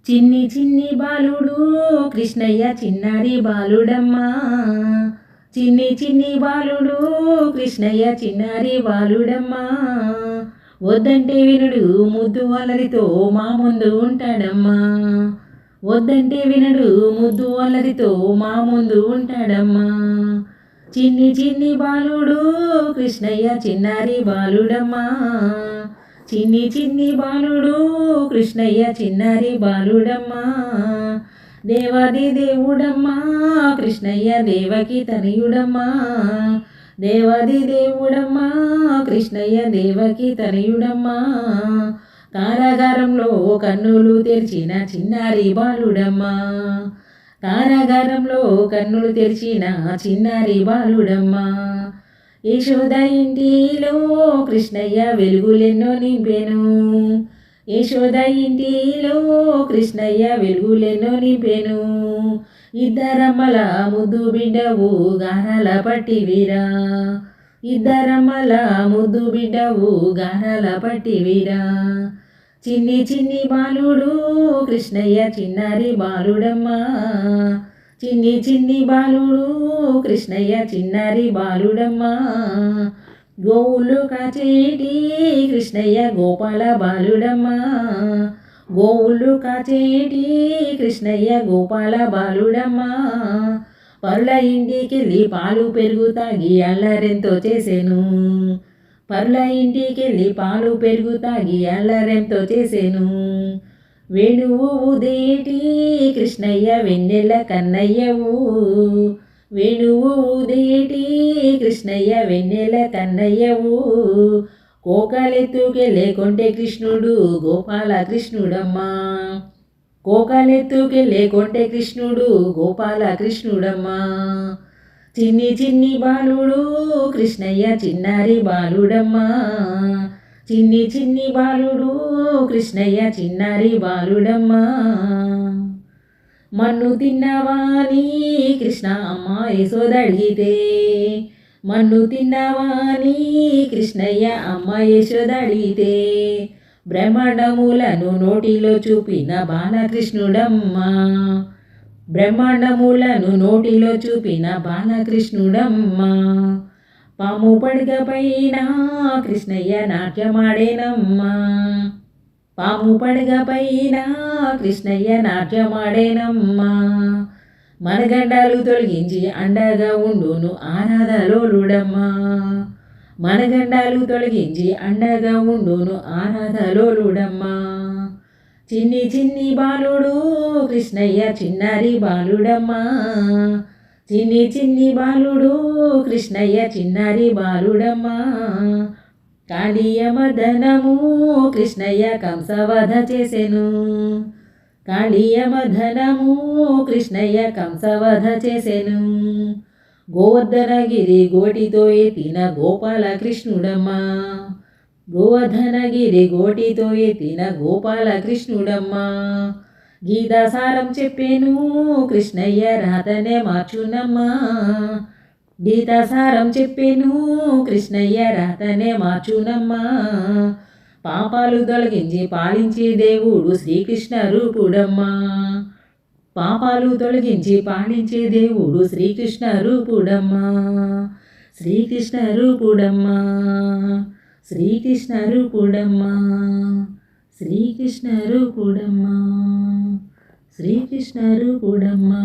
చిన్ని చిన్ని బాలుడు కృష్ణయ్య చిన్నారి బాలుడమ్మా. చిన్ని చిన్ని బాలుడు కృష్ణయ్య చిన్నారి బాలుడమ్మా. వద్దంటే వినుడు ముద్దు అలరితో మా ముందు ఉంటాడమ్మా. వద్దంటే వినడు ముద్దు అలరితో మా ముందు ఉంటాడమ్మా. చిన్ని చిన్ని బాలుడు కృష్ణయ్య చిన్నారి బాలుడమ్మా. చిన్ని చిన్ని బాలుడు కృష్ణయ్య చిన్నారి బాలుడమ్మా. దేవాది దేవుడమ్మా కృష్ణయ్య దేవకి తనయుడమ్మా. దేవాది దేవుడమ్మా కృష్ణయ్య దేవకి తనయుడమ్మా. కారాగారంలో కన్నులు తెరిచిన చిన్నారి బాలుడమ్మా. కారాగారంలో కన్నులు తెరిచిన చిన్నారి బాలుడమ్మా. యశోద ఇంటిలో కృష్ణయ్య వెలుగులెన్నో నింపెను. యశోద ఇంటిలో కృష్ణయ్య వెలుగులెన్నో నింపెను. ఇద్దరమ్మల ముద్దు బిడ్డవు గారాల పట్టివిరా ఇద్దరమ్మల ముద్దు బిడ్డవు గారాల పట్టివిరా చిన్ని చిన్ని బాలుడు కృష్ణయ్య చిన్నారి బాలుడమ్మా. చిన్ని చిన్ని బాలుడు కృష్ణయ్య చిన్నారి బాలుడమ్మా. గోవులు కాచేటి కృష్ణయ్య గోపాల బాలుడమ్మా. గోవులు కాచేటి కృష్ణయ్య గోపాల బాలుడమ్మా. పరుల ఇంటికెళ్ళి పాలు పెరుగు తాగి అల్లరెంతో చేసేను. పరుల ఇంటికెళ్ళి పాలు పెరుగు తాగి అల్లరెంతో చేసేను. వేణువు ఉదేటి కృష్ణయ్య వెన్నెల కన్నయ్యవు. వేణువు ఉదేటి కృష్ణయ్య వెన్నెల కన్నయ్యవు. కోకలెత్తుకెళ్ళే కొంటే కృష్ణుడు గోపాల కృష్ణుడమ్మా కోకలెత్తుకెళ్ళే కొంటే కృష్ణుడు గోపాల కృష్ణుడమ్మా చిన్ని చిన్ని బాలుడు కృష్ణయ్య చిన్నారి బాలుడమ్మా. చిన్ని చిన్ని బాలుడు కృష్ణయ్య చిన్నారి బాలుడమ్మా. మన్ను తిన్నవాని కృష్ణ అమ్మ యశోదడిగితే? మన్ను తిన్నవాని కృష్ణయ్య అమ్మ యశోదడిగితే? బ్రహ్మాండములను నోటిలో చూపిన బాలకృష్ణుడమ్మా. బ్రహ్మాండములను నోటిలో చూపిన బాలకృష్ణుడమ్మా. పాము పడగ పైన కృష్ణయ్య నాట్యమాడేనమ్మా. పాము పడగ పైన కృష్ణయ్య నాట్యమాడేనమ్మా. మనగండాలు తొలగించి అండగా ఉండును ఆరాధలోలుడమ్మా. మనగండాలు తొలగించి అండగా ఉండును ఆరాధలోలుడమ్మా. చిన్ని చిన్ని బాలుడు కృష్ణయ్య చిన్నారి బాలుడమ్మా. చిన్ని చిన్ని బాలుడు కృష్ణయ్య చిన్నారి బాలుడమ్మా. కాళీయమదనము కృష్ణయ్య కంసవధ చేసెను. కాళీయమధనము కృష్ణయ్య కంసవధ చేసెను. గోవర్ధనగిరి గోటితో ఎత్తిన గోపాల కృష్ణుడమ్మా గోవర్ధనగిరి గోటితో ఎత్తిన గోపాల కృష్ణుడమ్మా గీతాసారం చెప్పేను కృష్ణయ్య రాతనే మార్చునమ్మా. గీతాసారం చెప్పేను కృష్ణయ్య రాతనే మార్చునమ్మా. పాపాలు తొలగించి పాలించే దేవుడు శ్రీకృష్ణ రూపుడమ్మా. పాపాలు తొలగించి పాలించే దేవుడు శ్రీకృష్ణ రూపుడమ్మా. శ్రీకృష్ణ రూపుడమ్మా. శ్రీకృష్ణ రూపుడమ్మా. శ్రీకృష్ణ రూపుడమ్మా. శ్రీకృష్ణ రూపుడమ్మా